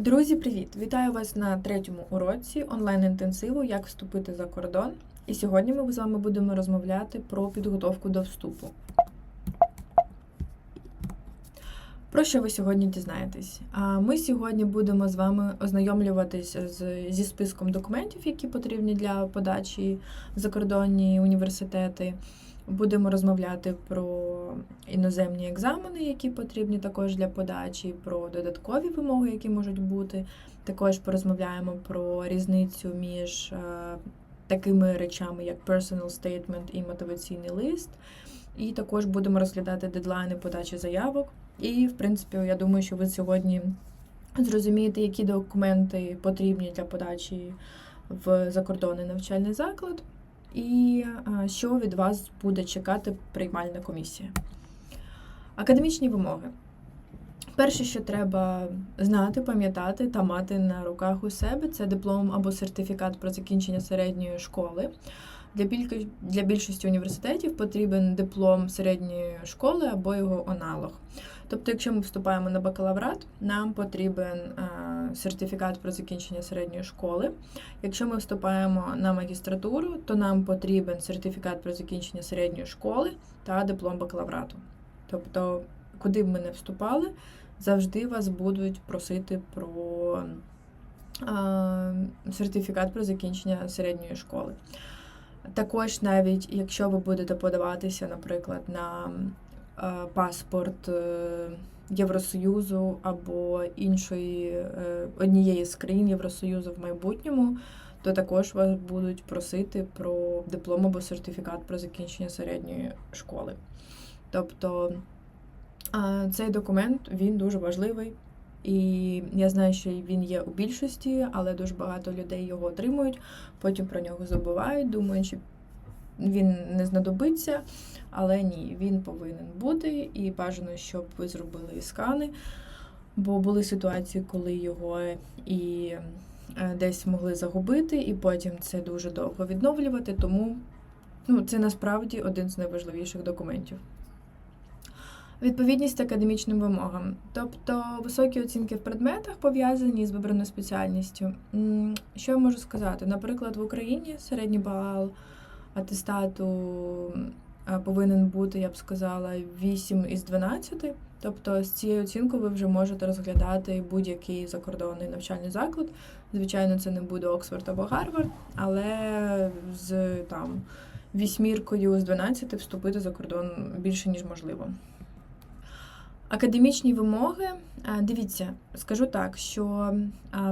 Друзі, привіт! Вітаю вас на третьому уроці онлайн-інтенсиву Як вступити за кордон. І сьогодні ми з вами будемо розмовляти про підготовку до вступу. Про що ви сьогодні дізнаєтесь? Ми сьогодні будемо з вами ознайомлюватись зі списком документів, які потрібні для подачі в закордонні університети. Будемо розмовляти про іноземні екзамени, які потрібні також для подачі, про додаткові вимоги, які можуть бути. Також порозмовляємо про різницю між е, такими речами, як personal statement і мотиваційний лист. І також будемо розглядати дедлайни подачі заявок. І, в принципі, я думаю, що ви сьогодні зрозумієте, які документи потрібні для подачі в закордонний навчальний заклад і що від вас буде чекати приймальна комісія. Академічні вимоги. Перше, що треба знати, пам'ятати та мати на руках у себе, це диплом або сертифікат про закінчення середньої школи. Для для більшості університетів потрібен диплом середньої школи або його аналог. Тобто, якщо ми вступаємо на бакалаврат, нам потрібен сертифікат про закінчення середньої школи. Якщо ми вступаємо на магістратуру, то нам потрібен сертифікат про закінчення середньої школи та диплом бакалаврату. Тобто, куди б ми не вступали, завжди вас будуть просити про сертифікат про закінчення середньої школи. Також, навіть якщо ви будете подаватися, наприклад, на паспорт е, Євросоюзу або іншої е, однієї з країн Євросоюзу в майбутньому, то також вас будуть просити про диплом або сертифікат про закінчення середньої школи. Тобто цей документ він дуже важливий. І я знаю, що він є у більшості, але дуже багато людей його отримують, потім про нього забувають, думаючи, він не знадобиться, але ні, він повинен бути, і бажано, щоб ви зробили скани. Бо були ситуації, коли його і е, десь могли загубити, і потім це дуже довго відновлювати. Тому ну, це насправді один з найважливіших документів. Відповідність академічним вимогам, тобто високі оцінки в предметах пов'язані з вибраною спеціальністю. Що я можу сказати? Наприклад, в Україні середній бал атестату повинен бути, я б сказала, 8 із 12. Тобто з цією оцінкою ви вже можете розглядати будь-який закордонний навчальний заклад. Звичайно, це не буде Оксфорд або Гарвард, але з там вісьміркою з 12 вступити за кордон більше ніж можливо. Академічні вимоги. Дивіться, скажу так, що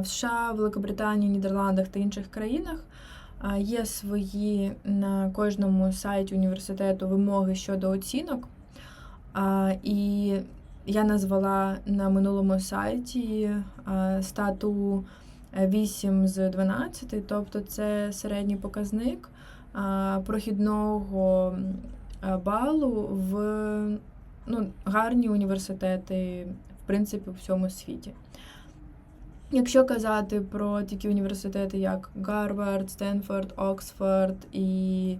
в США, Великобританії, Нідерландах та інших країнах Є свої на кожному сайті університету вимоги щодо оцінок. І я назвала на минулому сайті стату 8 з 12, тобто це середній показник прохідного балу в ну, гарні університети, в принципі, в всьому світі. Якщо казати про такі університети, як Гарвард, Стенфорд, Оксфорд і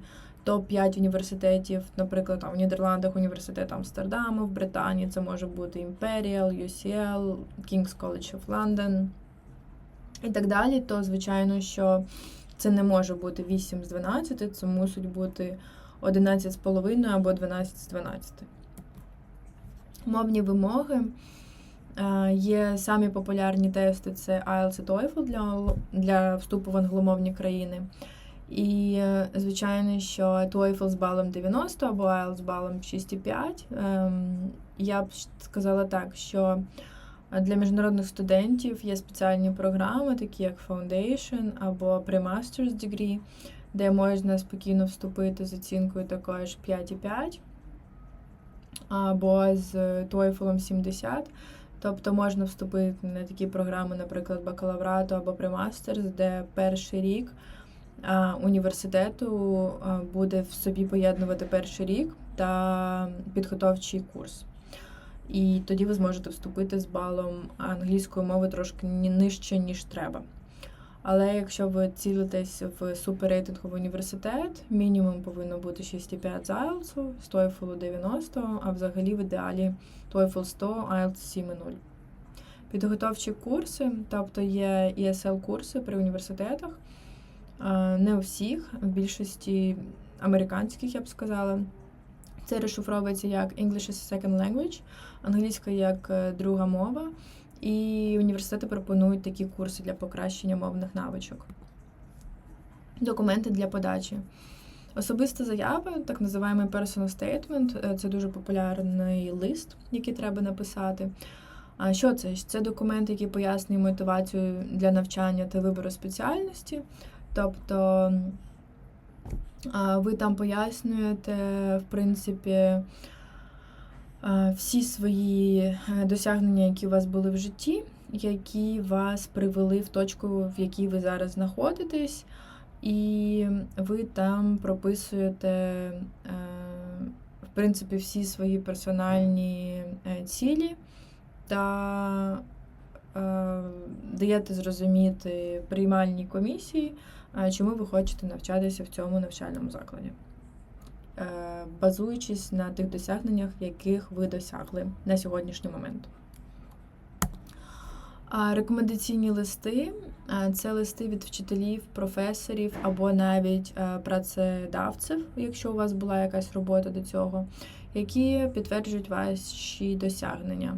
топ-5 університетів, наприклад, там в Нідерландах університет Амстердаму, в Британії це може бути Imperial, UCL, King's College of London і так далі, то звичайно, що це не може бути 8 з 12, це мусить бути 11,5 або 12 з 12. Мовні вимоги. Е, є самі популярні тести це IELTS і TOEFL для для вступу в англомовні країни. І, е, звичайно, що TOEFL з балом 90 або IELTS з балом 6,5. Ем, я б сказала так, що для міжнародних студентів є спеціальні програми, такі як Foundation або Pre-Master's Degree, де можна спокійно вступити з оцінкою також 5,5 або з TOEFL 70. Тобто можна вступити на такі програми, наприклад, бакалаврату або премастерс, де перший рік університету буде в собі поєднувати перший рік та підготовчий курс. І тоді ви зможете вступити з балом англійської мови трошки нижче, ніж треба. Але якщо ви цілитесь в суперрейтинговий університет, мінімум повинно бути 6,5 з IELTS, з TOEFL 90, а взагалі в ідеалі TOEFL 100, IELTS 7,0. Підготовчі курси, тобто є ESL-курси при університетах, не у всіх, в більшості американських, я б сказала. Це розшифровується як English as a Second Language, англійська як е, друга мова, і університети пропонують такі курси для покращення мовних навичок. Документи для подачі. Особиста заява, так називаємо personal statement, е, це дуже популярний лист, який треба написати. А що це? Це документ, який пояснює мотивацію для навчання та вибору спеціальності. Тобто ви там пояснюєте, в принципі, всі свої е, досягнення, які у вас були в житті, які вас привели в точку, в якій ви зараз знаходитесь, і ви там прописуєте, е, в принципі, всі свої персональні е, цілі та даєте зрозуміти приймальній комісії, чому ви хочете навчатися в цьому навчальному закладі, е, базуючись на тих досягненнях, яких ви досягли на сьогоднішній момент. Рекомендаційні листи це листи від вчителів, професорів або навіть е, працедавців, якщо у вас була якась робота до цього, які підтверджують ваші досягнення.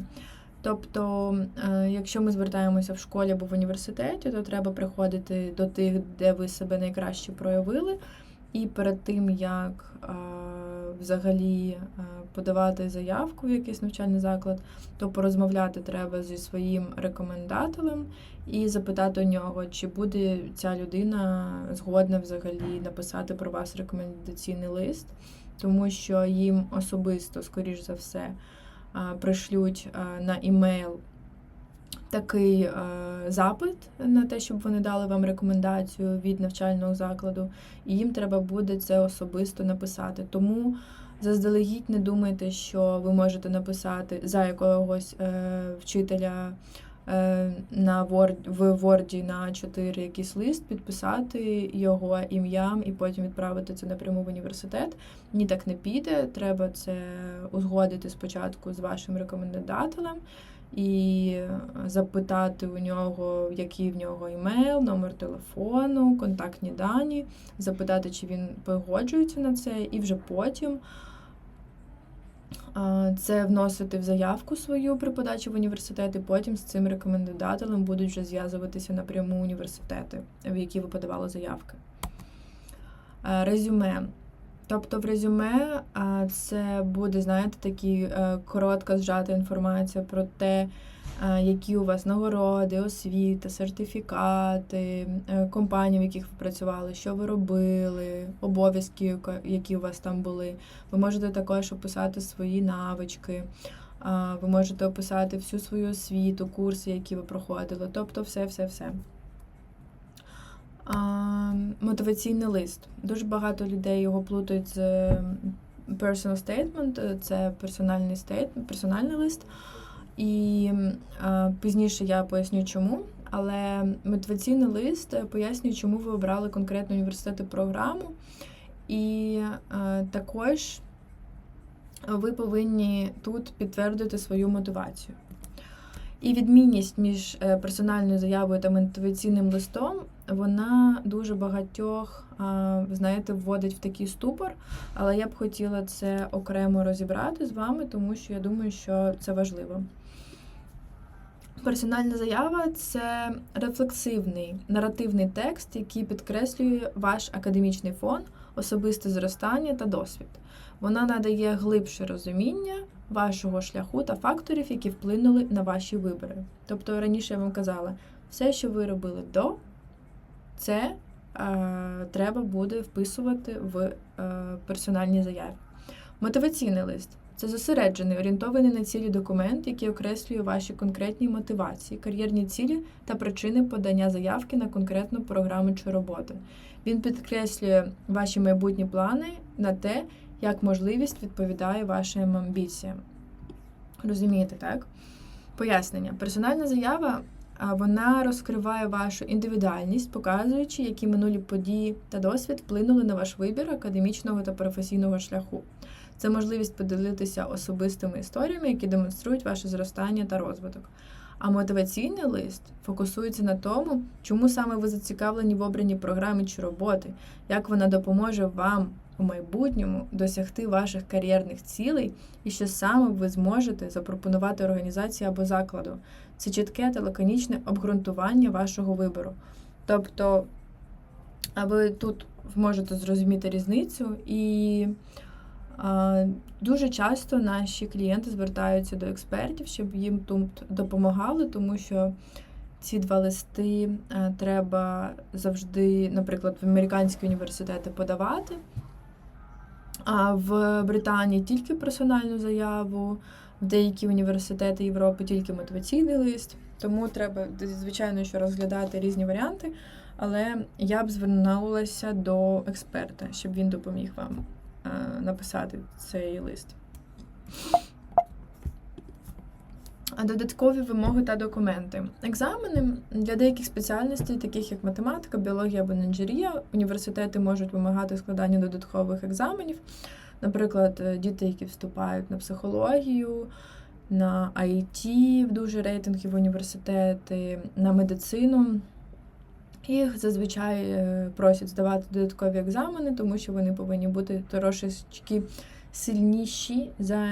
Тобто, е, якщо ми звертаємося в школі або в університеті, то треба приходити до тих, де ви себе найкраще проявили, і перед тим, як е, взагалі е, подавати заявку в якийсь навчальний заклад, то порозмовляти треба зі своїм рекомендателем і запитати у нього, чи буде ця людина згодна взагалі написати про вас рекомендаційний лист, тому що їм особисто, скоріш за все пришлють на імейл такий запит на те, щоб вони дали вам рекомендацію від навчального закладу, і їм треба буде це особисто написати. Тому заздалегідь не думайте, що ви можете написати за якогось е, вчителя. Е, на Word, в Word на 4 якийсь лист, підписати його ім'ям і потім відправити це напряму в університет. Ні, так не піде. Треба це узгодити спочатку з вашим рекомендателем і запитати у нього, який в нього імейл, номер телефону, контактні дані, запитати, чи він погоджується на це, і вже потім це вносити в заявку свою при подачі в університет, і потім з цим рекомендателем будуть вже зв'язуватися напряму університети, в які ви подавали заявки. Резюме. Тобто в резюме це буде, знаєте, такі е, коротка зжата інформація про те, Е, які у вас нагороди, освіта, сертифікати, е, компанії, в яких ви працювали, що ви робили, обов'язки, які у вас там були. Ви можете також описати свої навички. Ви можете описати всю свою освіту, курси, які ви проходили, тобто все-все-все. Мотиваційний лист. Дуже багато людей його плутають з personal statement, це персональний стейт, персональний лист. І пізніше я поясню, чому. Але мотиваційний лист пояснює, чому ви обрали конкретну університет і програму. І а, також ви повинні тут підтвердити свою мотивацію. І відмінність між е, персональною заявою та мотиваційним листом, вона дуже багатьох, знаєте, вводить в такий ступор. Але я б хотіла це окремо розібрати з вами, тому що я думаю, що це важливо. Персональна заява це рефлексивний наративний текст, який підкреслює ваш академічний фон, особисте зростання та досвід. Вона надає глибше розуміння вашого шляху та факторів, які вплинули на ваші вибори. Тобто, раніше я вам казала, все, що ви робили до, це е, треба буде вписувати в е, персональній заяві. Мотиваційний лист. Це зосереджений, орієнтований на цілі документ, який окреслює ваші конкретні мотивації, кар'єрні цілі та причини подання заявки на конкретну програму чи роботу. Він підкреслює ваші майбутні плани на те, як можливість відповідає вашим амбіціям. Розумієте, так? Пояснення. Персональна заява вона розкриває вашу індивідуальність, показуючи, які минулі події та досвід вплинули на ваш вибір академічного та професійного шляху. Це можливість поділитися особистими історіями, які демонструють ваше зростання та розвиток. А мотиваційний лист фокусується на тому, чому саме ви зацікавлені в обраній програмі чи роботи, як вона допоможе вам у майбутньому досягти ваших кар'єрних цілей і що саме ви зможете запропонувати організації або закладу. Це чітке та лаконічне обґрунтування вашого вибору. Тобто, ви тут можете зрозуміти різницю і. А, Дуже часто наші клієнти звертаються до експертів, щоб їм тут допомагали, тому що ці два листи а, треба завжди, наприклад, в американські університети подавати, а в Британії тільки персональну заяву, в деякі університети Європи тільки мотиваційний лист. Тому треба, звичайно, що розглядати різні варіанти, але я б звернулася до експерта, щоб він допоміг вам е, написати цей лист. А Додаткові вимоги та документи. Екзамени для деяких спеціальностей, таких як математика, біологія або інженерія, університети можуть вимагати складання додаткових екзаменів. Наприклад, е, діти, які вступають на психологію, на IT, в дуже рейтингові університети, на медицину. Їх зазвичай е, просять здавати додаткові екзамени, тому що вони повинні бути трошечки сильніші за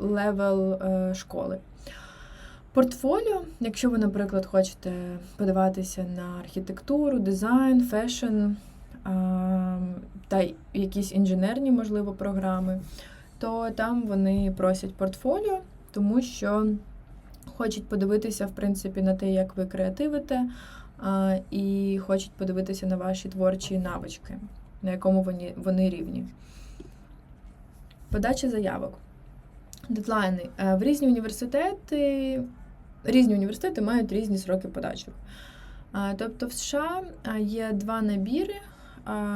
левел е, школи. Портфоліо, якщо ви, наприклад, хочете подаватися на архітектуру, дизайн, фешн та якісь інженерні, можливо, програми, то там вони просять портфоліо, тому що хочуть подивитися, в принципі, на те, як ви креативите, і хочуть подивитися на ваші творчі навички, на якому вони, вони рівні. Подача заявок. Дедлайни. Е, в різні університети різні університети мають різні сроки подачі. Тобто в США є два набіри: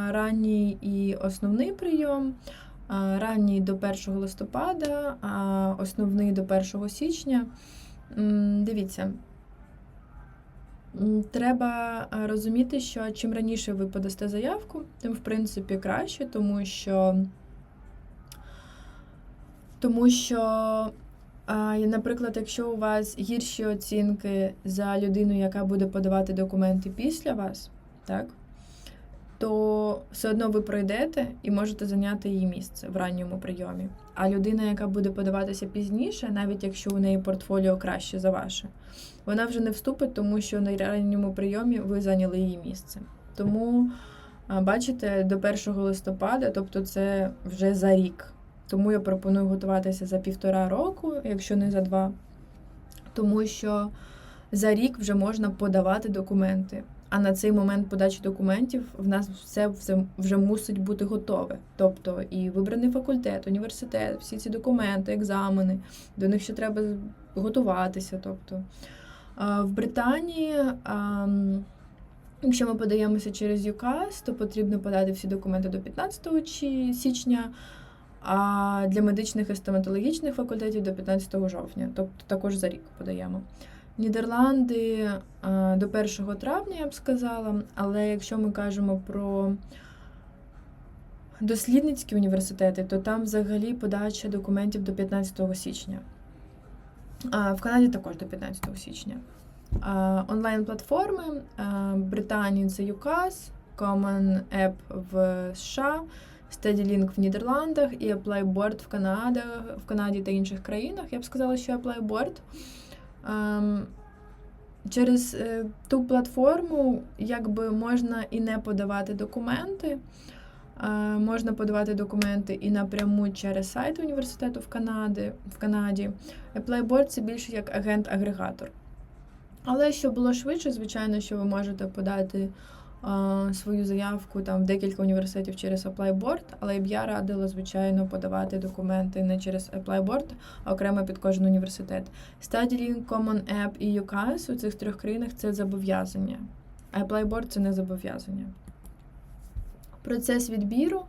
ранній і основний прийом. Ранній до 1 листопада, а основний до 1 січня. Дивіться, треба розуміти, що чим раніше ви подасте заявку, тим в принципі краще, тому що тому що, наприклад, якщо у вас гірші оцінки за людину, яка буде подавати документи після вас, так, то все одно ви пройдете і можете зайняти її місце в ранньому прийомі. А людина, яка буде подаватися пізніше, навіть якщо у неї портфоліо краще за ваше, вона вже не вступить, тому що на ранньому прийомі ви зайняли її місце. Тому, бачите, до 1 листопада, тобто це вже за рік. Тому я пропоную готуватися за півтора року, якщо не за два. Тому що за рік вже можна подавати документи. А на цей момент подачі документів в нас все вже мусить бути готове. Тобто і вибраний факультет, університет, всі ці документи, екзамени, до них ще треба готуватися. Тобто в Британії, якщо ми подаємося через ЮКАС, то потрібно подати всі документи до 15 січня а для медичних і стоматологічних факультетів до 15 жовтня, тобто також за рік подаємо. Нідерланди до 1 травня, я б сказала, але якщо ми кажемо про дослідницькі університети, то там взагалі подача документів до 15 січня. А В Канаді також до 15 січня. Онлайн-платформи Британії це UCAS, Common App в США. StudyLink в Нідерландах і ApplyBoard в Канаді, в Канаді та інших країнах. Я б сказала, що ApplyBoard ем, через е, ту платформу якби можна і не подавати документи. Е, можна подавати документи і напряму через сайт університету в Канаді. в Канаді. ApplyBoard – це більше як агент-агрегатор. Але щоб було швидше, звичайно, що ви можете подати свою заявку там в декілька університетів через ApplyBoard, але б я радила, звичайно, подавати документи не через ApplyBoard, а окремо під кожен університет. StudyLink, Common App і UCAS у цих трьох країнах це зобов'язання. А ApplyBoard – це не зобов'язання. Процес відбіру.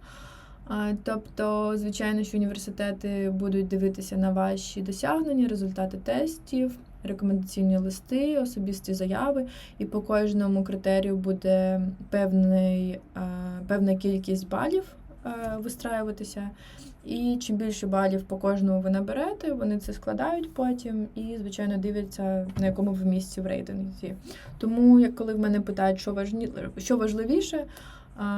Тобто, звичайно, що університети будуть дивитися на ваші досягнення, результати тестів рекомендаційні листи, особисті заяви, і по кожному критерію буде певний, певна кількість балів е, вистраюватися. І чим більше балів по кожному ви наберете, вони це складають потім і, звичайно, дивляться, на якому ви місці в рейтинзі. Тому, як коли в мене питають, що важні... що важливіше,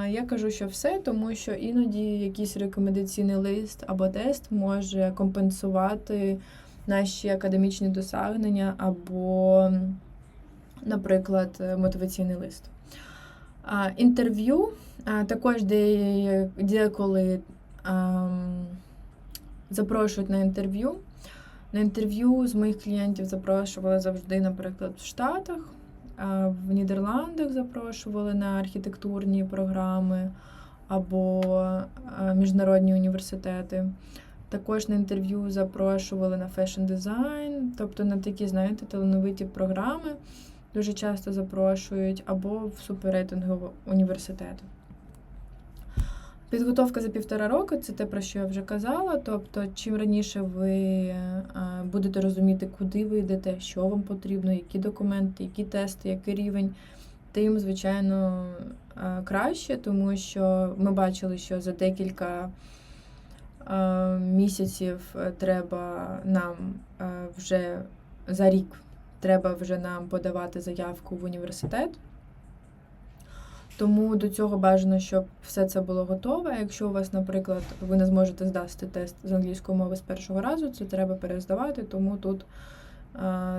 я кажу, що все, тому що іноді якийсь рекомендаційний лист або тест може компенсувати наші академічні досягнення або, наприклад, мотиваційний лист. Інтерв'ю також деколи запрошують на інтерв'ю. На інтерв'ю з моїх клієнтів запрошували завжди, наприклад, в Штатах, в Нідерландах запрошували на архітектурні програми або міжнародні університети. Також на інтерв'ю запрошували на фешн дизайн, тобто на такі, знаєте, талановиті програми дуже часто запрошують, або в суперрейтингові університети. Підготовка за півтора року це те, про що я вже казала. Тобто, чим раніше ви е, будете розуміти, куди ви йдете, що вам потрібно, які документи, які тести, який рівень, тим, звичайно, е, краще, тому що ми бачили, що за декілька місяців треба нам вже за рік треба вже нам подавати заявку в університет. Тому до цього бажано, щоб все це було готове. Якщо у вас, наприклад, ви не зможете здати тест з англійської мови з першого разу, це треба перездавати, тому тут,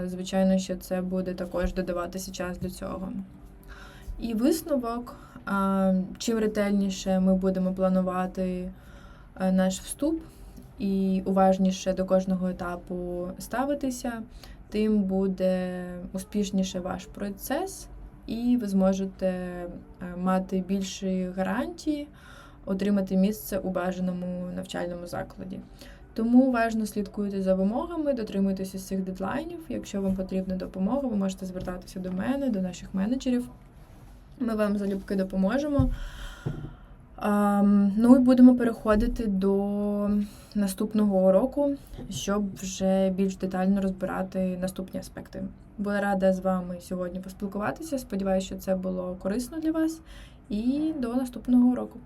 звичайно, що це буде також додаватися час до цього. І висновок, чим ретельніше ми будемо планувати наш вступ і уважніше до кожного етапу ставитися, тим буде успішніше ваш процес і ви зможете е, мати більші гарантії отримати місце у бажаному навчальному закладі. Тому уважно слідкуйте за вимогами, дотримуйтесь цих дедлайнів. Якщо вам потрібна допомога, ви можете звертатися до мене, до наших менеджерів. Ми вам залюбки допоможемо. Ну і будемо переходити до наступного уроку, щоб вже більш детально розбирати наступні аспекти. Була рада з вами сьогодні поспілкуватися. Сподіваюся, що це було корисно для вас. І до наступного уроку.